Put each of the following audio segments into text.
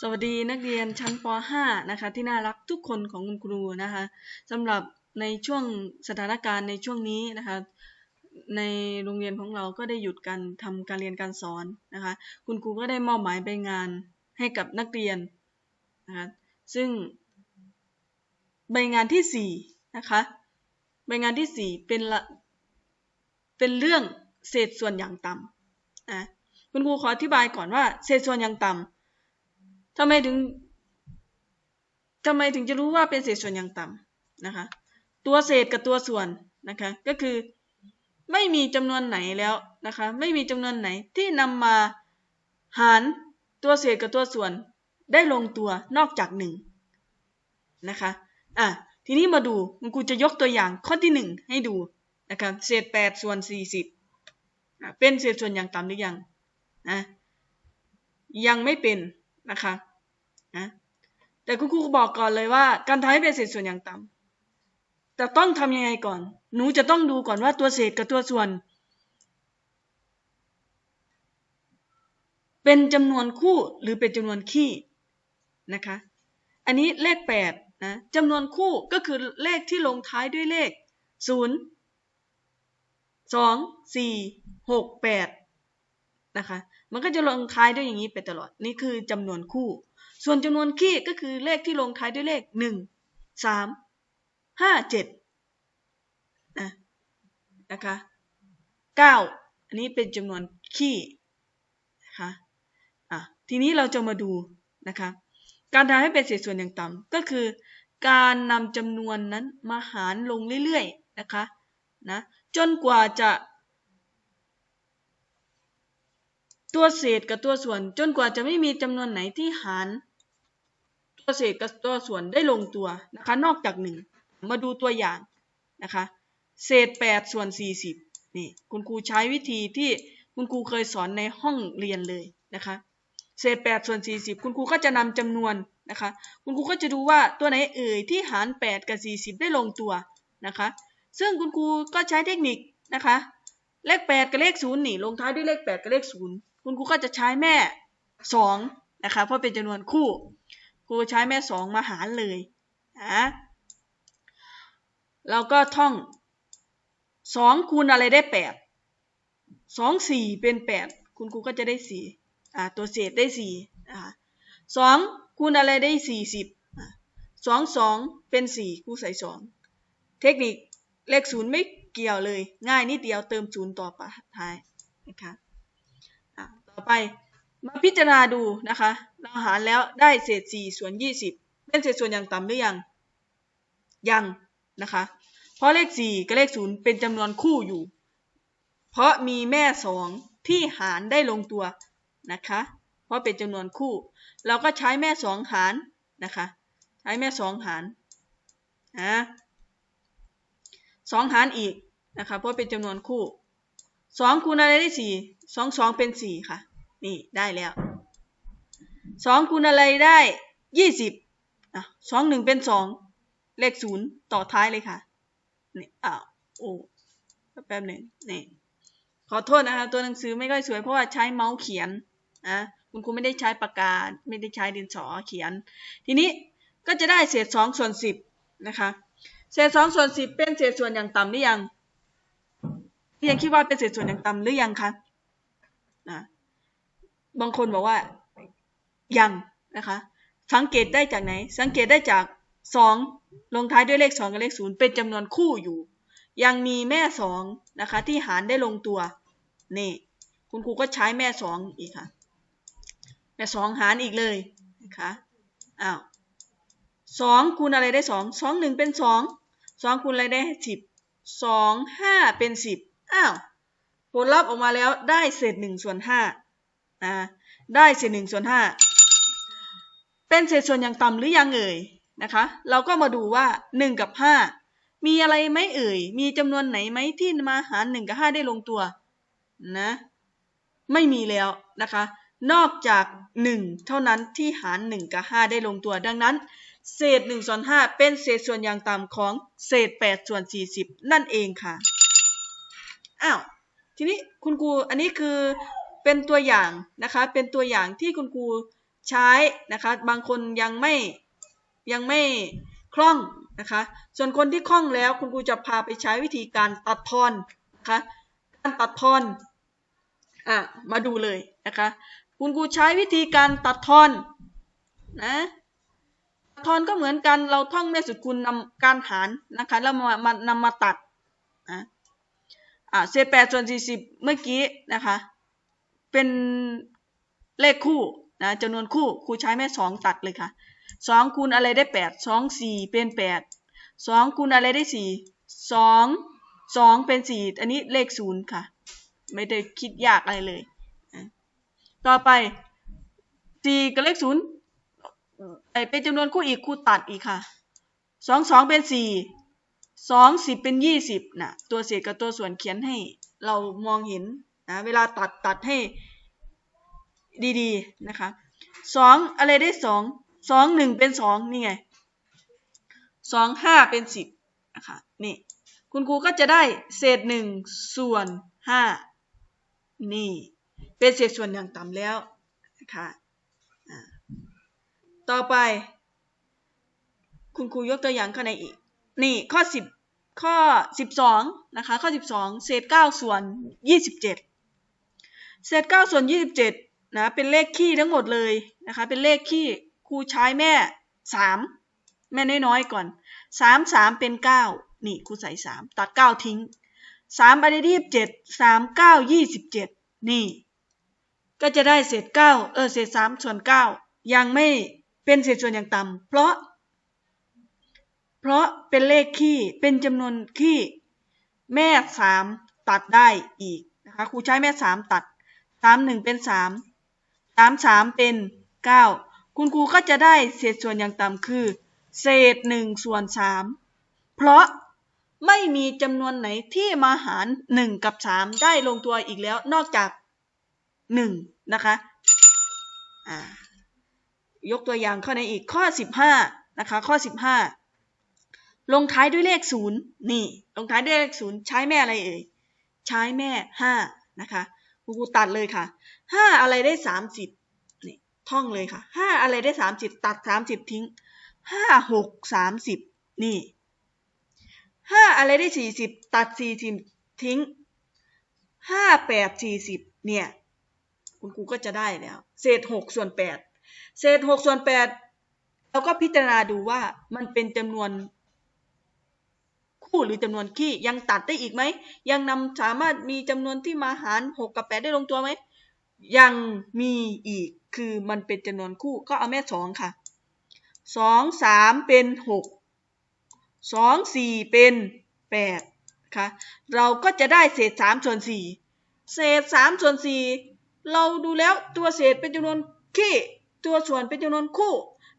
สวัสดีนักเรียนชั้นป .5 นะคะที่น่ารักทุกคนของคุณครูนะคะสำหรับในช่วงสถานการณ์ในช่วงนี้นะคะในโรงเรียนของเราก็ได้หยุดการทำการเรียนการสอนนะคะคุณครูก็ได้มอบหมายใบงานให้กับนักเรียนนะคะซึ่งใบงานที่4นะคะใบงานที่4เป็นละเป็นเรื่องเศษส่วนอย่างต่ำนะคุณครูขออธิบายก่อนว่าเศษส่วนอย่างต่ำ ทำไมถึงทำไมถึงจะรู้ว่าเป็นเศษส่วนอย่างต่ำนะคะ ตัวเศษกับตัวส่วนนะคะก็คือไม่มีจำนวนไหนแล้วนะคะไม่มีจำนวนไหนที่นำมาหารตัวเศษกับตัวส่วนได้ลงตัวนอกจากหนึ่งนะคะอะทีนี้มาดูมันกูจะยกตัวอย่างข้อที่หนึ่งให้ดูนะคะเศษแปดส่วนสี่สิบเป็นเศษส่วนอย่างต่ำหรือยังนะยังไม่เป็น นะคะนะแต่คุณครูบอกก่อนเลยว่า การทำให้เป็นเศษส่วนอย่างต่ำแต่ต้องทำยังไงก่อน หนูจะต้องดูก่อนว่าตัวเศษกับตัวส่วน เป็นจำนวนคู่หรือเป็นจำนวนคี่นะคะ อันนี้เลข8นะจำนวนคู่ก็คือเลขที่ลงท้ายด้วยเลข 0 2 4 6 8นะคะ มันก็จะลงท้ายด้วยอย่างนี้ไปตลอด นี่คือจำนวนคู่ ส่วนจำนวนคี่ก็คือเลขที่ลงท้ายด้วยเลขหนึ่งสามห้าเจ็ดนะนะคะเก้าอันนี้เป็นจำนวนคี่นะคะอะทีนี้เราจะมาดูนะคะการทำให้เป็นเศษส่วนอย่างต่ำก็คือการนำจำนวนนั้นมาหารลงเรื่อยๆนะคะนะจนกว่าจะ ตัวเศษกับตัวส่วนจนกว่าจะไม่มีจำนวนไหนที่หาร ตัวเศษกับตัวส่วนได้ลงตัวนะคะ นอกจากหนึ่งมาดูตัวอย่างนะคะ เศษ8ส่วน40นี่คุณครูใช้วิธีที่คุณครูเคยสอนในห้องเรียนเลยนะคะ เศษ8ส่วน40 คุณครูก็จะนำจำนวนนะคะ คุณครูก็จะดูว่าตัวไหนเอ่ยที่หาร 8 กับ 40 ได้ลงตัวนะคะ ซึ่งคุณครูก็ใช้เทคนิคนะคะ เลข 8 กับเลข0นี่ลงท้ายด้วยเลข 8 กับเลข0 คุณครูก็จะใช้แม่สองนะคะเพราะเป็นจำนวนคู่ครูใช้แม่สองมาหารเลยนะเราก็ท่องสองคูณอะไรได้แปดสองสี่เป็นแปดคุณครูก็จะได้สี่อ่าตัวเศษได้สี่อ่าสองคูณอะไรได้สี่สิบสองสองเป็นสี่ครูใส่สองเทคนิคเลขศูนย์ไม่เกี่ยวเลย ง่ายนิดเดียวเติมศูนย์ต่อไปท้ายนะคะ ต่อไปมาพิจารณาดูนะคะ เราหารแล้วได้เศษ4ส่วน 20 เป็นเศษส่วนอย่างต่ำหรือยัง ยังนะคะ เพราะเลข 4 กับเลข 0 เป็นจำนวนคู่อยู่ เพราะมีแม่ 2 ที่หารได้ลงตัวนะคะ เพราะเป็นจำนวนคู่ เราก็ใช้แม่ 2 หารนะคะ ใช้แม่ 2 หารนะสองหารอีกนะคะ เพราะเป็นจำนวนคู่ สองคูณอะไรได้สี่สองสองเป็นสี่ค่ะ นี่ได้แล้วสองคูณอะไรได้ยี่สิบอะสองหนึ่งเป็นสองเลขศูนย์ต่อท้ายเลยค่ะนี่อ้าวโอ้แป๊บหนึ่งนี่ขอโทษนะคะตัวหนังสือไม่ค่อยสวยเพราะว่าใช้เมาส์เขียนนะคุณครูไม่ได้ใช้ปากกาไม่ได้ใช้ดินสอเขียน ทีนี้ก็จะได้เศษสองส่วนสิบนะคะเศษสองส่วนสิบเป็นเศษส่วนอย่างต่ำหรือยัง ยังคิดว่าเป็นเศษส่วนอย่างต่ำหรือยังคะนะบางคนบอกว่ายังนะคะ สังเกตได้จากไหน สังเกตได้จากสองลงท้ายด้วยเลขสองกับเลขศูนย์เป็นจำนวนคู่อยู่ ยังมีแม่สองนะคะที่หารได้ลงตัวนี่คุณครูก็ใช้แม่สองอีกค่ะ แม่สองหารอีกเลยนะคะอ้าวสองคูณอะไรได้สองสองหนึ่งเป็นสองสองคูณอะไรได้สิบสองห้าเป็นสิบ อ้าวผลลัพธ์ออกมาแล้วได้เศษหนึ่งส่วนห้าอ่าได้เศษหนึ่งส่วนห้าเป็นเศษส่วนอย่างต่ำหรือยังเอ่ยนะคะ เราก็มาดูว่าหนึ่งกับห้ามีอะไรไหมเอ่ย มีจำนวนไหนไหมที่มาหารหนึ่งกับห้าได้ลงตัวนะไม่มีแล้วนะคะ นอกจากหนึ่งเท่านั้นที่หารหนึ่งกับห้าได้ลงตัว ดังนั้น เศษหนึ่งส่วนห้าเป็นเศษส่วนอย่างต่ำของเศษแปดส่วนสี่สิบนั่นเองค่ะ อ้าวทีนี้คุณครูอันนี้คือเป็นตัวอย่างนะคะ เป็นตัวอย่างที่คุณครูใช้นะคะ บางคนยังไม่ยังไม่คล่องนะคะ ส่วนคนที่คล่องแล้วคุณครูจะพาไปใช้วิธีการตัดทอนนะคะการตัดทอนอะมาดูเลยนะคะ คุณครูใช้วิธีการตัดทอนนะตัดทอนก็เหมือนกันเราท่องแม่สุดคูณนำการหารนะคะแล้วมามานำมาตัดนะ อ่าเศษแปดส่วนสี่สิบเมื่อกี้นะคะ เป็นเลขคู่นะจำนวนคู่ครูใช้แม่สองตัดเลยค่ะสองคูณอะไรได้แปดสองสี่เป็นแปดสองคูณอะไรได้สี่สองสองเป็นสี่อันนี้เลขศูนย์ค่ะ ไม่ได้คิดยากอะไรเลยต่อไปสี่กับเลขศูนย์ไอเป็นจำนวนคู่อีกคู่ตัดอีกค่ะสองสองเป็นสี่ สองสิบเป็นยี่สิบนะตัวเศษกับตัวส่วนเขียนให้เรามองเห็นนะเวลาตัดตัดให้ดีๆนะคะสองอะไรได้สองสองหนึ่งเป็นสองนี่ไงสองห้าเป็นสิบนะคะนี่คุณครูก็จะได้เศษหนึ่งส่วนห้านี่เป็นเศษส่วนอย่างต่ำแล้วนะคะต่อไป คุณครูยกตัวอย่างข้อไหนอีก นี่ข้อสิบข้อสิบสองนะคะข้อสิบสองเศษเก้าส่วนยี่สิบเจ็ดเศษเก้าส่วนยี่สิบเจ็ดนะเป็นเลขคี่ทั้งหมดเลยนะคะเป็นเลขคี่ครูใช้แม่สามแม่น้อยๆก่อนสามสามเป็นเก้านี่ครูใส่สามตัดเก้าทิ้งสามไปได้ยี่สิบเจ็ดสามเก้ายี่สิบเจ็ดนี่ก็จะได้เศษเก้าเออเศษสามส่วนเก้ายังไม่เป็นเศษส่วนอย่างต่ำเพราะ เพราะเป็นเลขคี่เป็นจำนวนคี่แม่สามตัดได้อีกนะคะครูใช้แม่สามตัดสามหนึ่งเป็นสามสามสามเป็นเก้าคุณครูก็จะได้เศษส่วนอย่างต่ำคือ เศษหนึ่งส่วนสามเพราะไม่มีจำนวนไหนที่มาหารหนึ่งกับสามได้ลงตัวอีกแล้วนอกจากหนึ่งนะคะยกตัวอย่างข้อไหนอีกข้อสิบห้านะคะข้อสิบห้า ลงท้ายด้วยเลขศูนย์นี่ ลงท้ายด้วยเลขศูนย์ใช้แม่อะไรเอ่ย ใช้แม่ห้านะคะครูตัดเลยค่ะห้าอะไรได้สามสิบนี่ท่องเลยค่ะห้าอะไรได้สามสิบตัดสามสิบทิ้งห้าหกสามสิบนี่ห้าอะไรได้สี่สิบตัดสี่สิบทิ้งห้าแปดสี่สิบเนี่ย คุณครูก็จะได้แล้ว เศษหกส่วนแปดเศษหกส่วนแปดเราก็พิจารณาดูว่ามันเป็นจำนวน คู่หรือจำนวนขี้ยังตัดได้อีกไหม ยังนำสามารถมีจำนวนที่มาหารหกกับแปดได้ลงตัวไหม ยังมีอีกคือมันเป็นจำนวนคู่ก็เอาแม่สองค่ะสองสามเป็นหกสองสี่เป็นแปดค่ะเราก็จะได้เศษสามส่วนสี่เศษสามส่วนสี่เราดูแล้วตัวเศษเป็นจำนวนขี้ตัวส่วนเป็นจำนวนคู่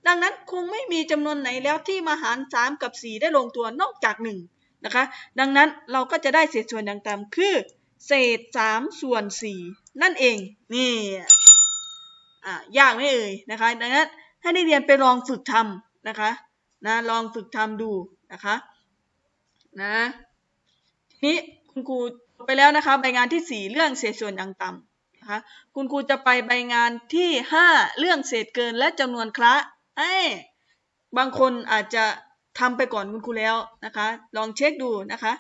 ดังนั้นคงไม่มีจำนวนไหนแล้วที่มาหารสามกับสี่ได้ลงตัวนอกจากห นะคะ ดังนั้นเราก็จะได้เศษส่วนอย่างต่ำคือ เศษสามส่วนสี่นั่นเอง นี่อ่ายากไม่เอ่ยนะคะ ดังนั้นให้นักเรียนไปลองฝึกทำนะคะนะลองฝึกทำดูนะคะนะทีนี้คุณครูไปแล้วนะคะใบงานที่ 4 เรื่องเศษส่วนอย่างต่ำนะคะคุณครูจะไปใบงานที่ 5 เรื่องเศษเกินและจำนวนคละไอ้บางคนอาจจะ ทำไปก่อนคุณครูแล้วนะคะ ลองเช็คดูนะคะ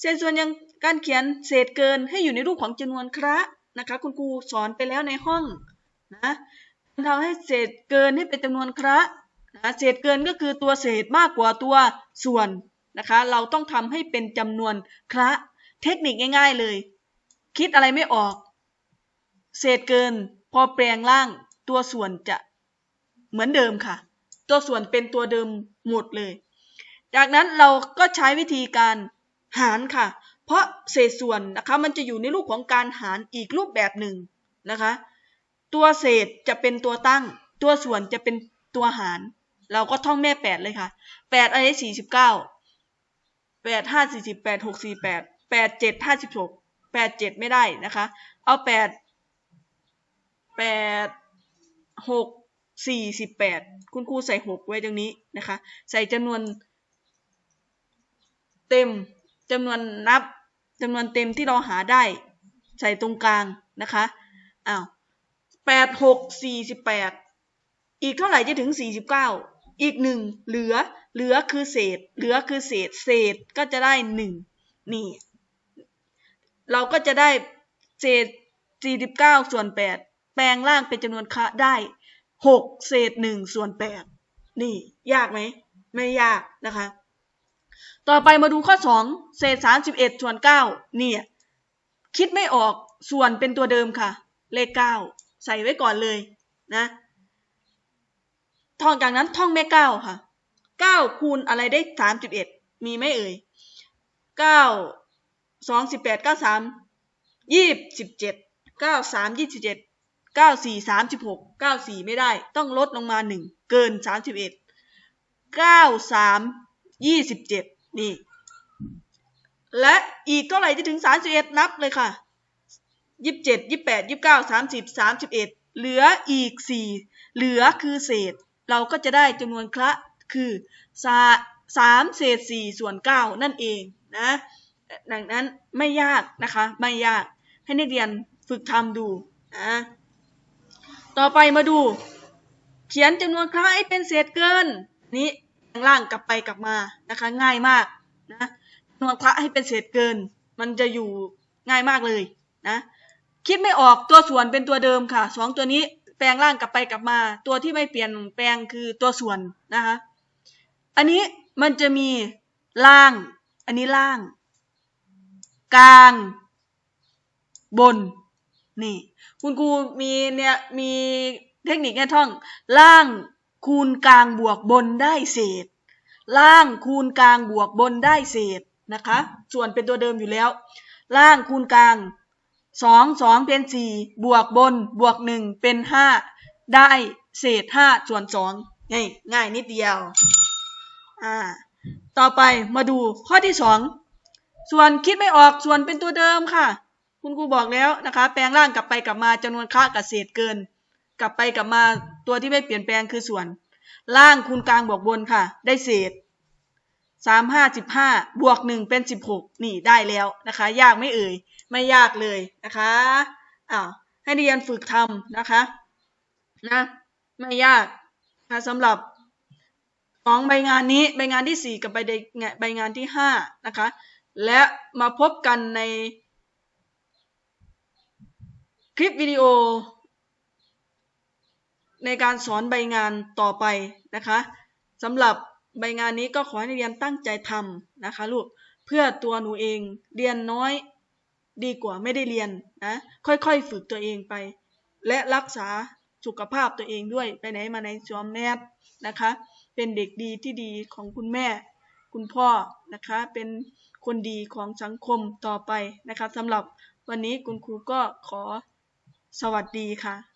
เศษส่วนอย่างการเขียนเศษเกินให้อยู่ในรูปของจำนวนคละนะคะ คุณครูสอนไปแล้วในห้องนะทำให้เศษเกินให้เป็นจำนวนคละนะเศษเกินก็คือตัวเศษมากกว่าตัวส่วนนะคะ เราต้องทำให้เป็นจำนวนคละเทคนิคง่าย ๆเลย คิดอะไรไม่ออก เศษเกิน พอแปลงร่าง ตัวส่วนจะเหมือนเดิมค่ะ ตัวส่วนเป็นตัวเดิมหมดเลย จากนั้นเราก็ใช้วิธีการหารค่ะ เพราะเศษส่วนนะคะมันจะอยู่ในรูปของการหารอีกรูปแบบหนึ่งนะคะ ตัวเศษจะเป็นตัวตั้ง ตัวส่วนจะเป็นตัวหาร เราก็ท่องแม่แปดเลยค่ะแปดอะไรสี่สิบเก้าแปดห้าสี่สิบแปดหกสี่แปดแปดเจ็ดห้าสิบหกแปดเจ็ดไม่ได้นะคะ เอาแปดแปดหกสี่สิบแปดคุณครูใส่หกไว้ตรงนี้นะคะ ใส่จำนวน เต็มจำนวนนับจำนวนเต็มที่เราหาได้ ใส่ตรงกลางนะคะอ้าวแปดหกสี่สิบแปดอีกเท่าไหร่จะถึง49อีกหนึ่งเหลือเหลือคือเศษ เหลือคือเศษ เศษก็จะได้หนึ่งนี่ เราก็จะได้เศษ49ส่วน8แปลงร่างเป็นจำนวนคะได้6เศษ1ส่วน8นี่ ยากไหม ไม่ยากนะคะ ต่อไปมาดูข้อ 2 เศษ 31 ส่วน 9 เนี่ย คิดไม่ออกส่วนเป็นตัวเดิมค่ะ เลข 9 ใส่ไว้ก่อนเลยนะท่องจากนั้นท่องแม่ 9 ค่ะ 9 คูณอะไรได้ 31 มีไม่เอ่ย 9 2 18 9 3 27 9 3 27 9 4 36 9 4 ไม่ได้ ต้องลดลงมา 1 เกิน 31 9 3 27 นี่ และอีกเท่าไหร่จะถึงสามสิบเอ็ดนับเลยค่ะยี่สิบเจ็ดยี่สิบแปดยี่สิบเก้าสามสิบสามสิบเอ็ดเหลืออีกสี่เหลือคือเศษ เราก็จะได้จำนวนคละคือสามเศษสี่ส่วนเก้านั่นเองนะดังนั้นไม่ยากนะคะ ไม่ยากให้นักเรียนฝึกทำดูนะต่อไปมาดู เขียนจำนวนคละให้เป็นเศษเกิน นี้ ข้างล่างกลับไปกลับมานะคะ ง่ายมากนะจำนวนคละให้เป็นเศษเกิน มันจะอยู่ง่ายมากเลยนะคิดไม่ออกตัวส่วนเป็นตัวเดิมค่ะสองตัวนี้แปลงร่างกลับไปกลับมา ตัวที่ไม่เปลี่ยนแปลงคือตัวส่วนนะคะอันนี้มันจะมีล่าง อันนี้ล่าง กลาง บน นี่ คุณครูมีเนี่ยมีเทคนิคแค่ท่อง ล่าง คูณกลางบวกบนได้เศษ ล่างคูณกลางบวกบนได้เศษนะคะ ส่วนเป็นตัวเดิมอยู่แล้ว ล่างคูณกลางสองสองเป็นสี่บวกบนบวกหนึ่งเป็นห้าได้เศษห้าส่วนสองง่ายง่ายนิดเดียว อ่า ต่อไปมาดูข้อที่สองส่วนคิดไม่ออกส่วนเป็นตัวเดิมค่ะ คุณครูบอกแล้วนะคะ แปลงร่างกลับไปกลับมาจำนวนค่ากับเศษเกิน กลับไปกลับมาตัวที่ไม่เปลี่ยนแปลงคือส่วน ล่างคูณกลางบวกบนค่ะ ได้เศษสามห้าสิบห้าบวกหนึ่งเป็นสิบหกนี่ได้แล้วนะคะ ยากไม่เอ่ย ไม่ยากเลยนะคะอ้าวให้เรียนฝึกทำนะคะ นะ ไม่ยากนะคะสำหรับสองใบงานนี้ใบงานที่สี่กับใบใบงานที่ห้านะคะ และมาพบกันในคลิปวิดีโอ ในการสอนใบงานต่อไปนะคะสำหรับใบงานนี้ก็ขอให้นักเรียนตั้งใจทำนะคะลูกเพื่อตัวหนูเองเรียนน้อยดีกว่าไม่ได้เรียนนะค่อยๆ ฝึกตัวเองไป และรักษาสุขภาพตัวเองด้วยไปไหนมาไหนสวมแนบนะคะ เป็นเด็กดีที่ดีของคุณแม่ คุณพ่อนะคะ เป็นคนดีของสังคมต่อไปนะคะสำหรับวันนี้คุณครูก็ขอสวัสดีค่ะ